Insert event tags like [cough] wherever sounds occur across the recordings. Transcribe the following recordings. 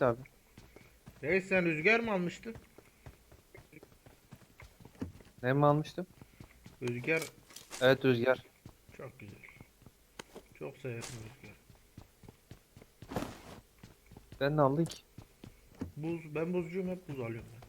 bekle abi. Reis sen rüzgar mı almıştın? Ne mi almıştım? Rüzgar Evet rüzgar. çok güzel. Çok severim rüzgar. Sen ne aldın ki? Buz, ben buzcuyum hep buz alıyorum ben.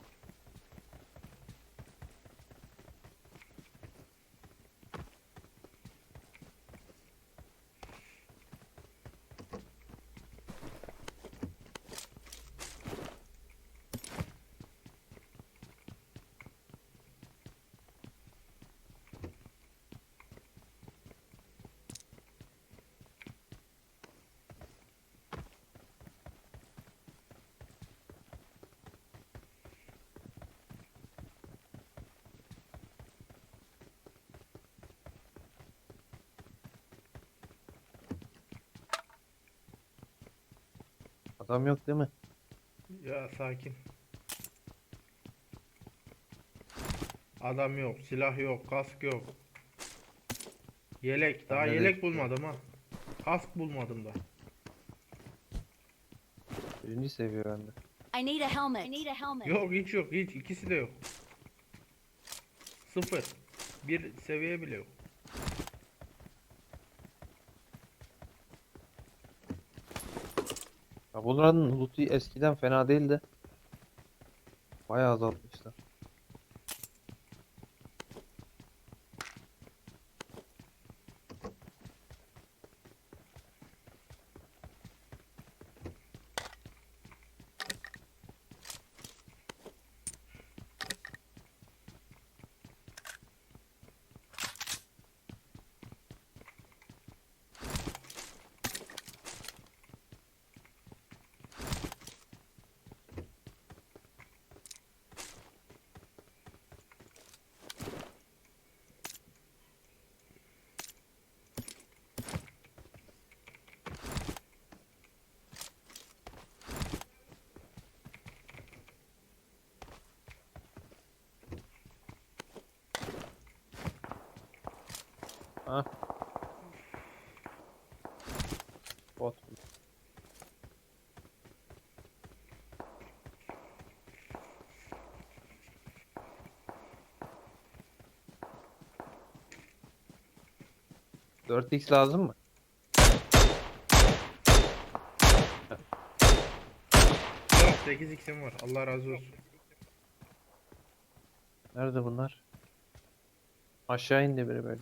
Adam yok değil mi? Ya sakin. Adam yok, silah yok, kask yok. Yelek, daha yelek de- bulmadım ha. Kask bulmadım da. Birinci seviye bende. I need a helmet. I need a helmet. Yok hiç yok, hiç ikisi de yok. Sıfır. Bir seviye bile yok. Ya bunların loot'u eskiden fena değildi. Bayağı azaltmışlar. Ha? Bot. Dört x lazım mı? Yok 8 x'im var. Allah razı olsun. Nerede bunlar? Aşağı indi biri böyle.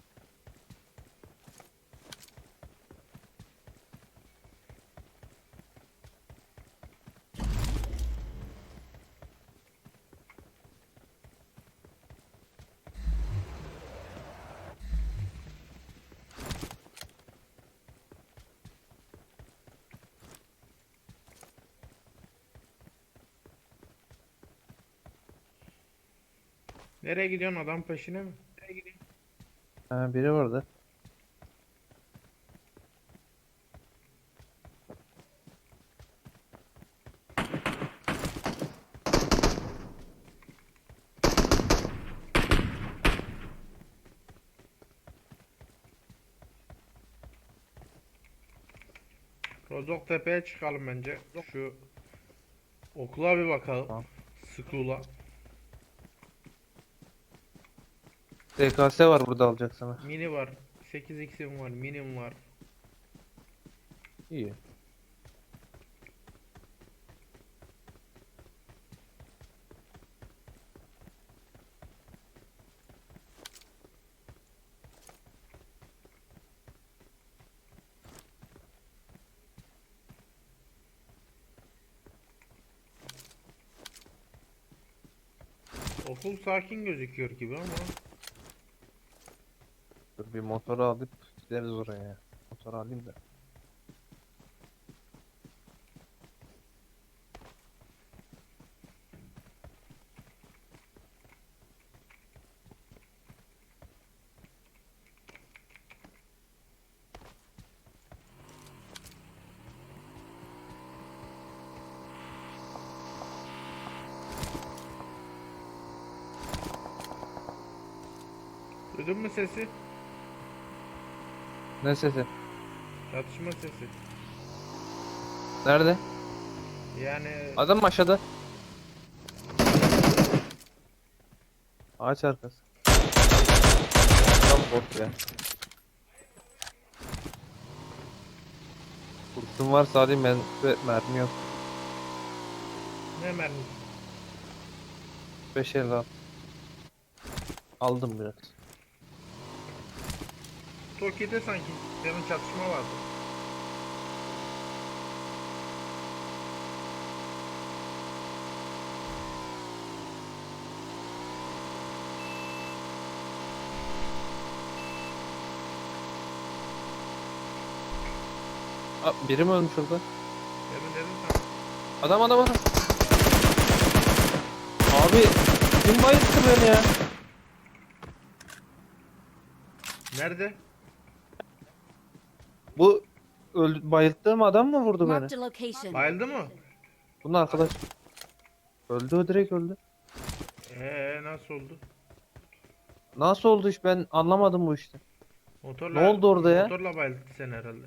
Nereye gidiyorsun adam peşine mi? Ha, biri vardı. Rozok tepeye çıkalım bence. Şu okula bir bakalım. Tamam. School'a. TKS var burada alacak sana. Mini var. 8x'im var. Minim var. İyi. Okul sakin gözüküyor gibi ama. Bir motoru alıp gideriz oraya. Motoru alayım da. Duydun mu sesi? Ne sesi? Çatışma sesi. Nerede? Yani Adam mı aşağıda? Ağaç arkası. Adam bot ya. Kurşun varsa alayım ben ve mermi yok. ne mermisi? 5 el al. Aldım biraz. Toki'de sanki demin çatışma vardı. Aa, biri mi ölmüş orada? Demin dedim sana. Adam adam adam. Abi kim bayılttı beni ya? Nerede? Öldü, bayılttığım adam mı vurdu beni? Marked a location. Bayıldı mı? Bunun arkadaş. Öldü o direkt öldü. Ee nasıl oldu? Nasıl oldu iş ben anlamadım bu işte. Motorla, Ne oldu orada ya? Motorla bayıldı sen herhalde.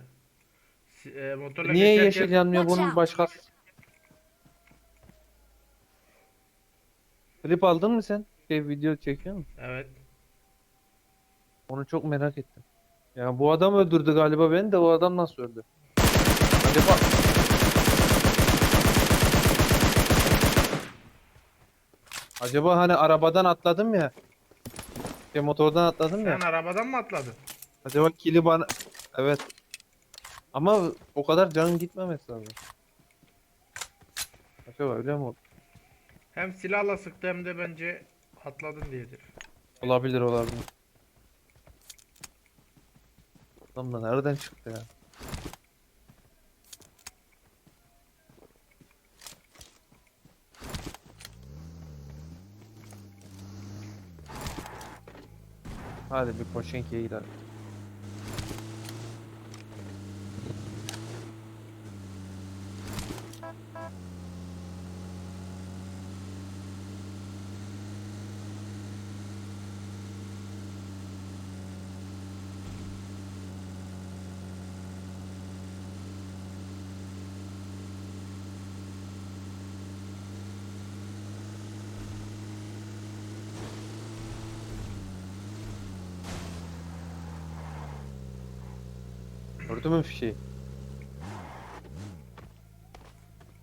Si- e, motorla Niye geçerken- yeşil yanmıyor Watch bunun out. başka? Klip aldın mı sen? Şey video çekiyor musun? Evet. Onu çok merak ettim. Ya bu adam öldürdü galiba beni de o adam nasıl öldü? Acaba Acaba hani arabadan atladım ya. Şey motordan atladım ya. Sen arabadan mı atladın? Acaba kili bana... Evet. Ama o kadar canın gitmemesi lazım. Acaba öyle mi oldu? Hem silahla sıktı hem de bence atladın diyedir. Olabilir olabilir. Adam da nereden çıktı ya? Hadi bir Poşenki'ye gidelim. Gördün mü fişeği?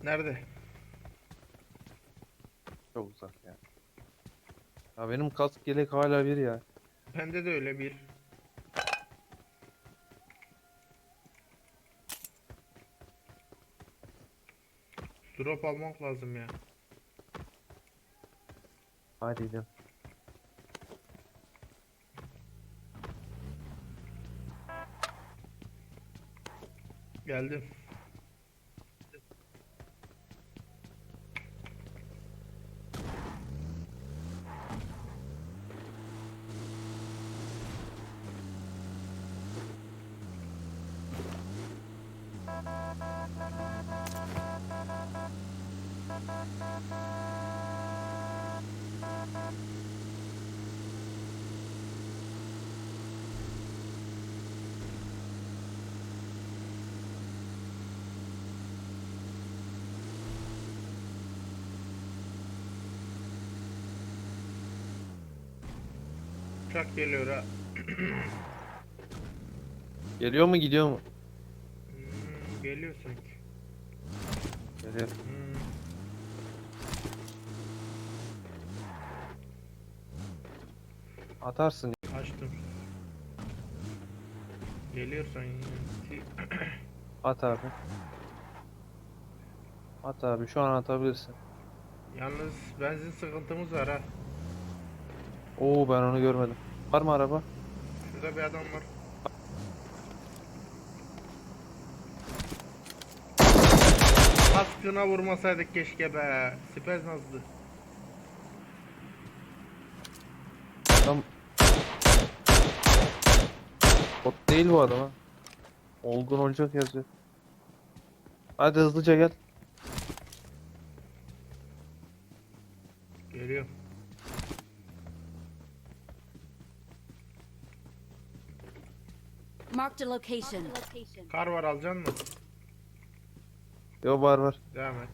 Nerede? Çok uzak ya. Ya benim kask yelek hala bir ya. Bende de öyle bir. Drop almak lazım ya. Hadi gidelim. Geldim. Uçak geliyor ha. Geliyor mu gidiyor mu? Hmm, geliyor sanki. Geliyor. Hmm. Atarsın. Açtım. Geliyor sanki. [clears throat] At abi. At abi şu an atabilirsin. Yalnız benzin sıkıntımız var ha. Oo ben onu görmedim. Var mı araba? Şurada bir adam var. Kaskına vurmasaydık keşke be. Sipez nazlı. Adam... Bot değil bu adam ha. Olgun olacak yazıyor. Hadi hızlıca gel. Geliyor. Marked a location. Kar var alacaksın mı? Yo var var. Devam et.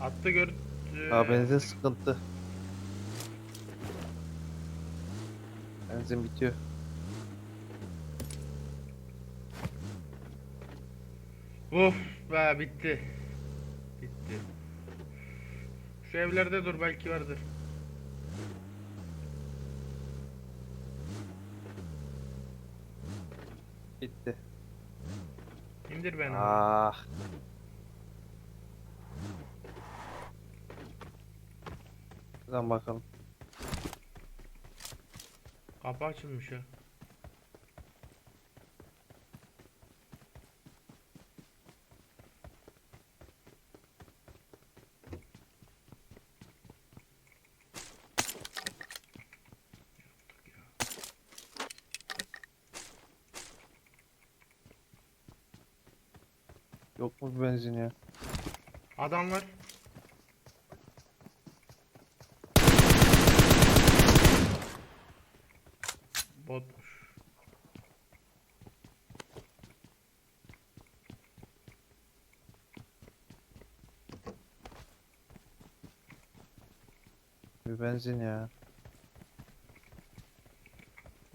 Attı gör. Ee, Ha benzin sıkıntı. Benzin bitiyor. Uf be bitti. Bitti. Şu evlerde dur belki vardır. Bitti. İndir beni. Ah. Şuradan bakalım. Kapı açılmış ya. Benzin ya? Adamlar. Botmuş. Bir benzin ya.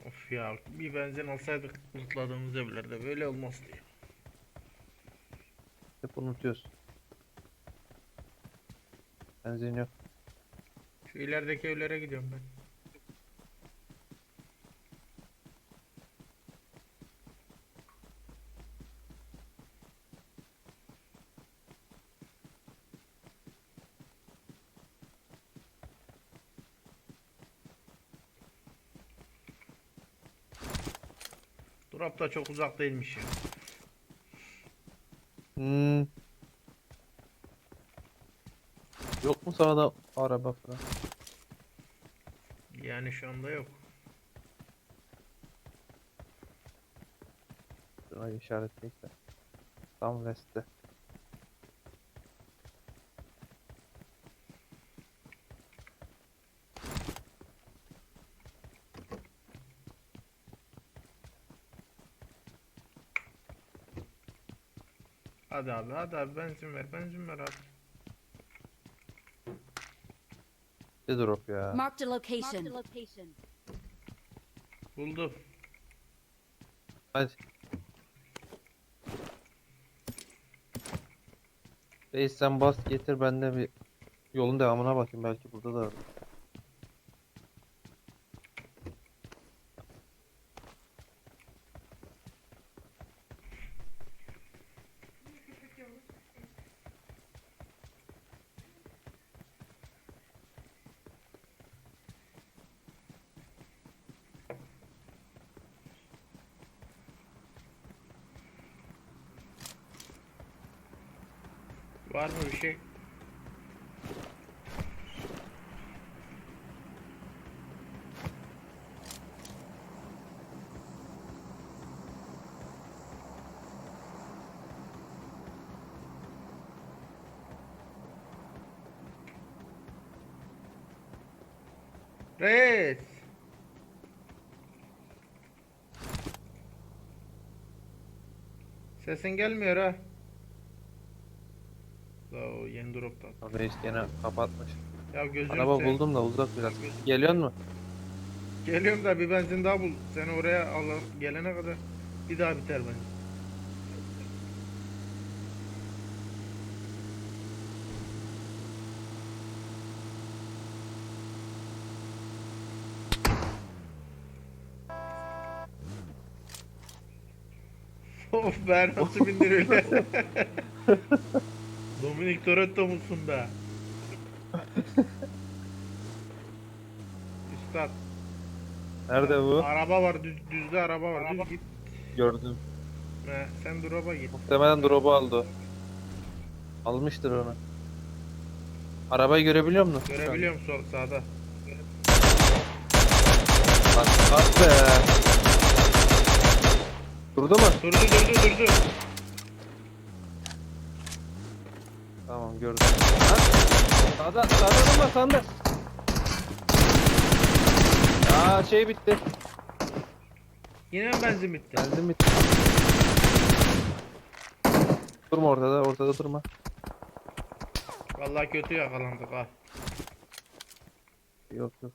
Of ya bir benzin alsaydık lootladığımız evlerde böyle olmazdı ya. Hep unutuyoruz. Benzin yok. Şu ilerideki evlere gidiyorum ben. Drop da çok uzak değilmiş ya. Hmm. Yok mu sağda araba falan? Yani şu anda yok. Şurayı işaretleyip de. Tam west'te. Hadi abi hadi abi benzin ver benzin ver abi. Bir drop ya. Marked a location. Buldum. Hadi. Reis sen bas getir ben de bir yolun devamına bakayım belki burada da var. Mı bir şey? Reis. Sesin gelmiyor ha. Daha drop'tan. Reis gene kapatmış. Ya gözünü Araba seveyim. buldum da uzak biraz. Geliyor mu? Geliyorum da bir benzin daha bul. Seni oraya al gelene kadar bir daha biter bence. [laughs] of be nasıl bindir [laughs] [laughs] öyle. Dominic Toretto musun be? [laughs] Üstad. Nerede bu? Araba var, düz, düzde araba var. Düz git. Gördüm. He, sen drop'a git. Muhtemelen drop'u aldı. Almıştır onu. Arabayı görebiliyor musun? Görebiliyorum sol sağda. Bak, bak be. Durdu mu? Durdu durdu durdu. Tamam gördüm. Lan. Sağda, sağda adam var sağında. Aa şey bitti. Yine mi benzin bitti? Geldim bitti. Durma ortada, ortada durma. Vallahi kötü yakalandık ha. Yok yok.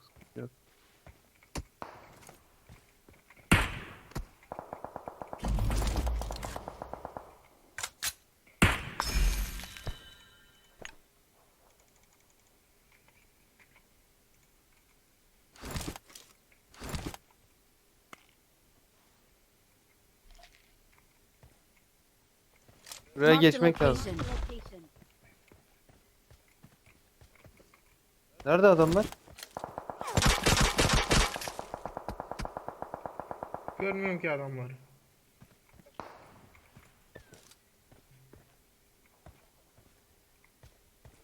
Buraya geçmek lazım. Nerede adamlar? Görmüyorum ki adamları.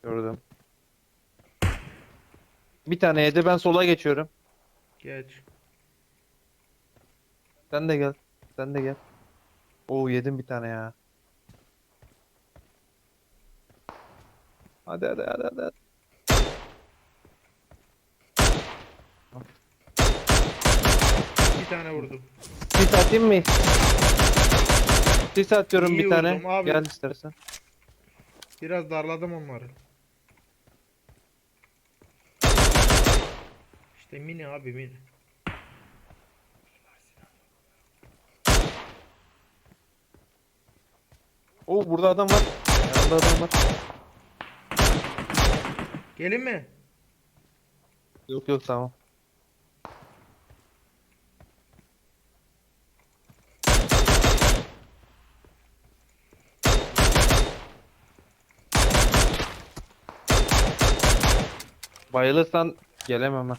Gördüm. Bir tane yedi ben sola geçiyorum. Geç. Sen de gel. Sen de gel. Oo yedim bir tane ya. Hadi hadi hadi hadi. hadi. Bir tane vurdum. Sis atayım mı? Sis atıyorum İyi bir tane. vurdum abi. Gel istersen. Biraz darladım onları. İşte mini abi mini. Oo burada adam var. Yanında adam var. Gelin mi? Yok yok tamam. Bayılırsan gelemem ha.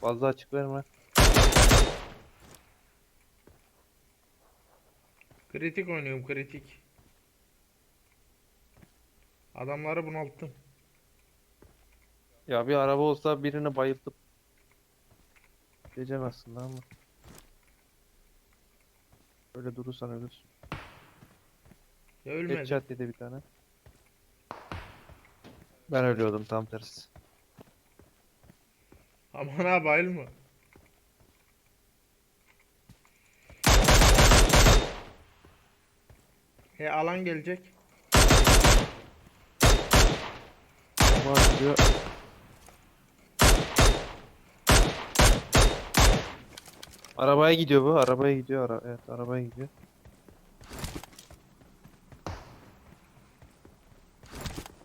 Fazla açık verme. Kritik oynuyorum kritik. Adamları bunalttım. Ya bir araba olsa birini bayıltıp geçeceğim aslında ama. Öyle durursan ölürsün. Ya ölmedi. Headshot dedi bir tane. Ben ölüyordum tam tersi. Aman ha bayılma. E alan gelecek. Var diyor. Arabaya gidiyor bu. Arabaya gidiyor. Ara evet arabaya gidiyor.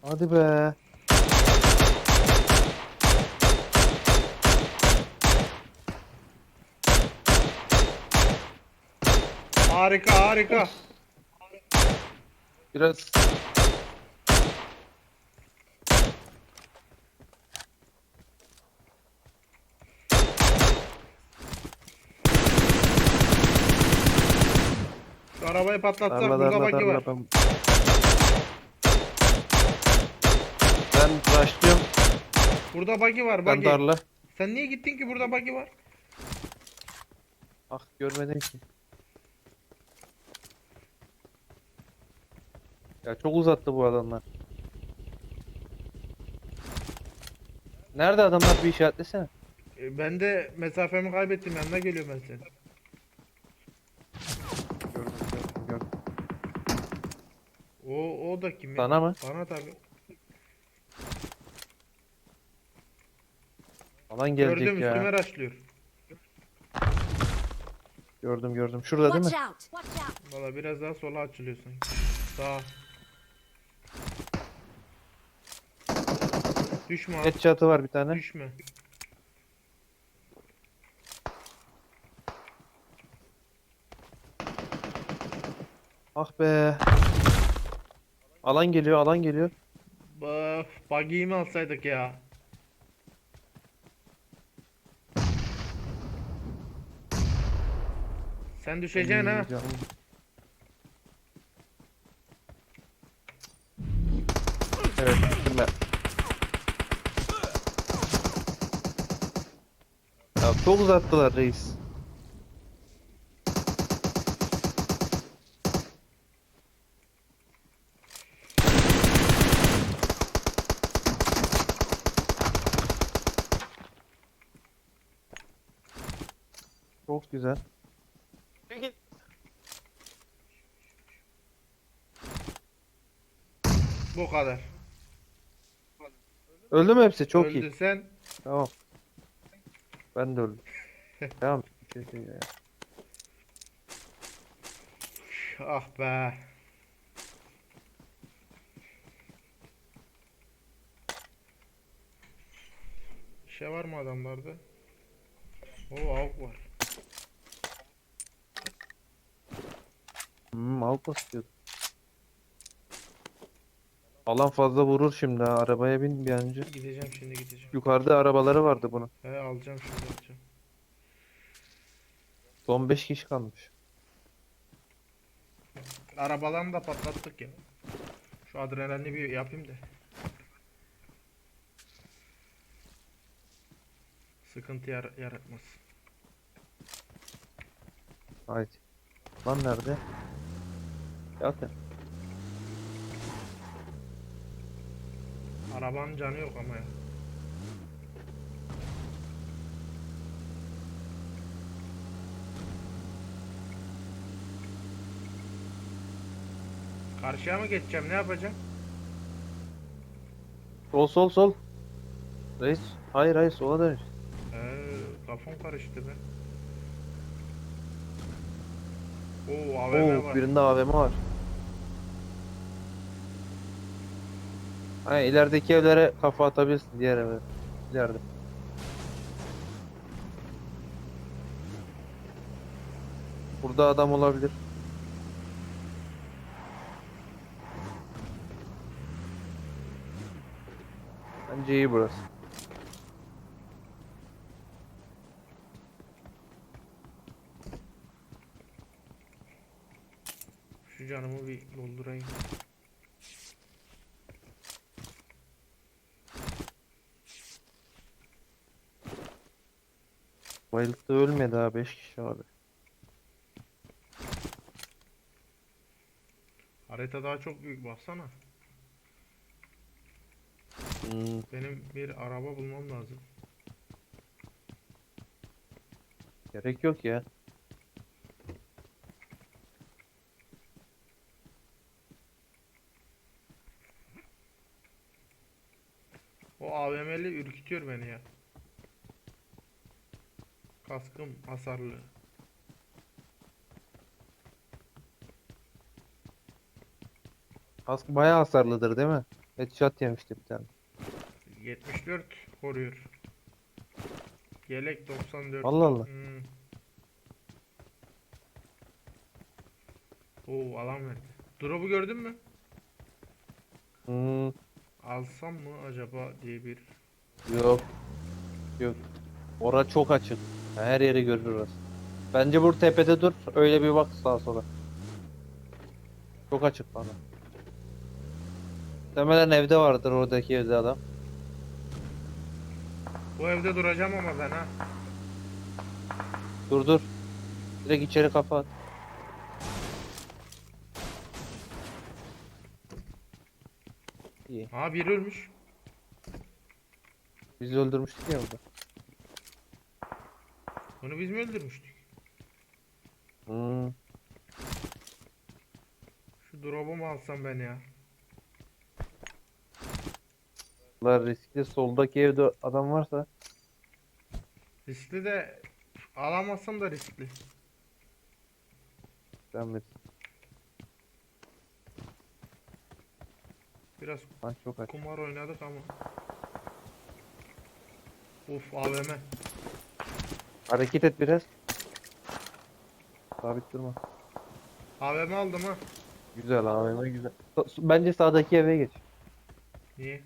Hadi be. Harika harika. Biraz arabayı patlatsak darla burada darla bagi darla var. ben. Ben rushlıyorum. Burada bagi var Ben bagi. darla. Sen niye gittin ki burada bagi var? Ah görmedim ki. Ya çok uzattı bu adamlar. Nerede adamlar bir işaretlesene. E, ben de mesafemi kaybettim yanına geliyorum ben senin. O o da kim? Sana mı? Bana tabii. Alan gelecek Gördüm ya. üstüme raşlıyor. Gördüm gördüm. Şurada değil mi? Watch out! Watch out! Valla biraz daha sola açılıyor sanki. Sağ. Düşme abi. Headshot'ı var bir tane. Düşme. Ah be. Alan geliyor, alan geliyor. Baf, buggy'yi mi alsaydık ya? Sen düşeceksin ha. Canım. Evet, gittim ben. Ya çok uzattılar reis. Güzel. Bu kadar. Öldü mü hepsi? Çok Öldü iyi. sen. Tamam. Ben de öldüm. [laughs] tamam. Ah be. Bir şey var mı adamlarda? Oo avuk var. Hmm, avuk basıyordum. Alan fazla vurur şimdi ha. Arabaya bin bir önce. Gideceğim şimdi gideceğim. Yukarıda arabaları vardı bunun. He alacağım şimdi alacağım. Son 5 kişi kalmış. Arabalarını da patlattık ya. Şu adrenalini bir yapayım da. Sıkıntı yar yaratmaz. Haydi. Lan nerede? Zaten. Arabanın canı yok ama ya. Karşıya mı geçeceğim? Ne yapacağım? Sol sol sol. Reis. Hayır hayır sola dön. Ee, kafam karıştı be. Oo AVM Oo var. birinde AVM var. Hani ilerideki evlere kafa atabilirsin diğer eve. İleride. Burada adam olabilir. Bence iyi burası. Şu canımı bir doldurayım. Bayılıkta ölmedi ha 5 kişi abi. Harita daha çok büyük baksana. Hmm, Benim bir araba bulmam lazım. gerek yok ya. O AVM'li ürkütüyor beni ya. Kaskım hasarlı. Kask bayağı hasarlıdır değil mi? Headshot yemişti bir tane. 74 koruyor. Yelek 94. Allah Allah. Hmm. Oo alan verdi. Drop'u gördün mü? Hmm, Alsam mı acaba diye bir yok. Yok. Ora çok açık. Her yeri görür orası. Bence bur tepede dur. Öyle bir bak sağa sola. Çok açık bana. Muhtemelen evde vardır oradaki evde adam. Bu evde duracağım ama ben ha. Dur dur. Direkt içeri kafa at. İyi. Ha biri ölmüş. Bizi öldürmüştük ya orada. Bunu biz mi öldürmüştük? Hmm. Şu drop'u mu alsam ben ya? La riskli soldaki evde adam varsa Riskli de alamazsam da riskli. ben. Biraz çok açık. kumar oynadık ama. Uf AVM. Hareket et biraz. Sabit durma. AVM aldım ha. Güzel AVM güzel. Bence sağdaki eve geç. Niye?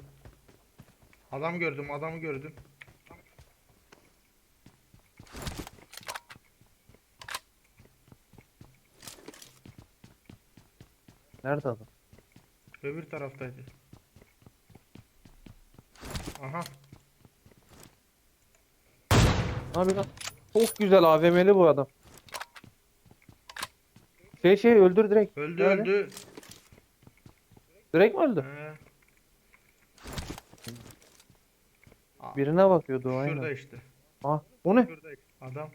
Adam gördüm, adamı gördüm. Nerede adam? Öbür taraftaydı. Aha. Abi lan. Çok güzel AVM'li bu adam. Şey şey öldür direkt. Öldü Nerede? öldü. Direkt mi öldü? He. Aa, Birine bakıyordu o Şurada aynen. işte. Ah, o ne? Şurada işte. Adam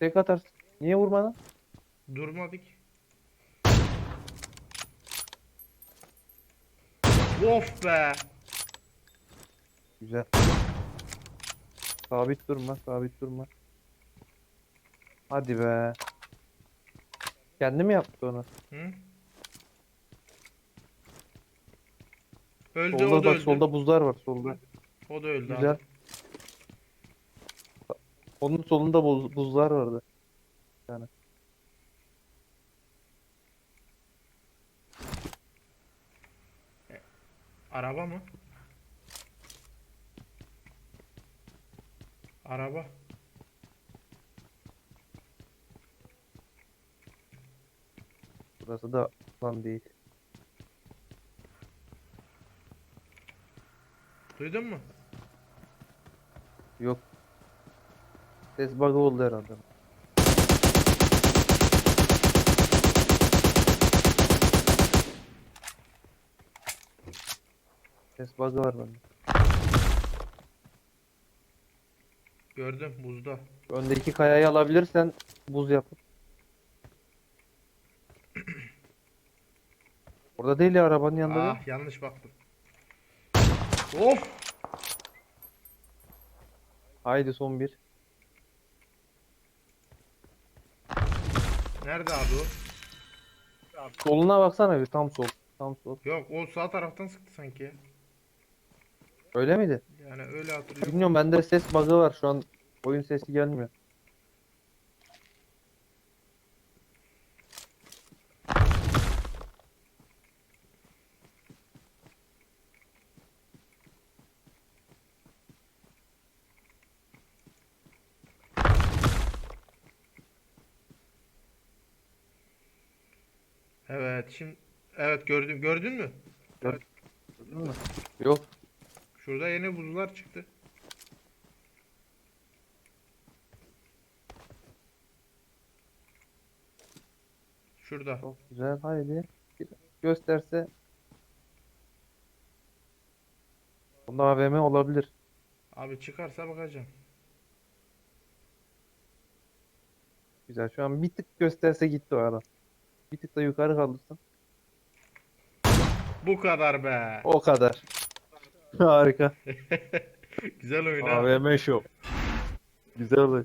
Tek atarsın. Niye vurmadın? durmadık. Of be. Güzel. Sabit durma, sabit durma. Hadi be. Kendi mi yaptı onu? Hı? Öldü Solda o da bak öldü. solda buzlar var solda. O da öldü Güzel. abi. Onun solunda buz, buzlar vardı. Yani. Araba mı? Araba. Burası da lan değil. Duydun mu? Yok. Ses bug'ı oldu herhalde. Ses bug'ı var bende. Gördüm buzda. Öndeki kayayı alabilirsen buz yapıp. [clears throat] Orada değil ya arabanın yanında değil. Ah yanlış baktım. Of! Haydi son bir. Nerede abi o? Soluna baksana bir tam sol. Tam sol. Yok o sağ taraftan sıktı sanki. Öyle miydi? Yani öyle hatırlıyorum. Bilmiyorum bende ses bug'ı var şu an. Oyun sesi gelmiyor. Evet şimdi evet gördüm gördün mü? Gördün mü? Yok. Şurada yeni buzlar çıktı. Şurada. Çok güzel. Haydi. Gösterse. Bunda AVM olabilir. Abi çıkarsa bakacağım. Güzel. Şu an bir tık gösterse gitti o adam. Bir tık da yukarı kaldırsın. Bu kadar be. O kadar. Harika. [laughs] Güzel oyun ha. AVM show. Güzel olay.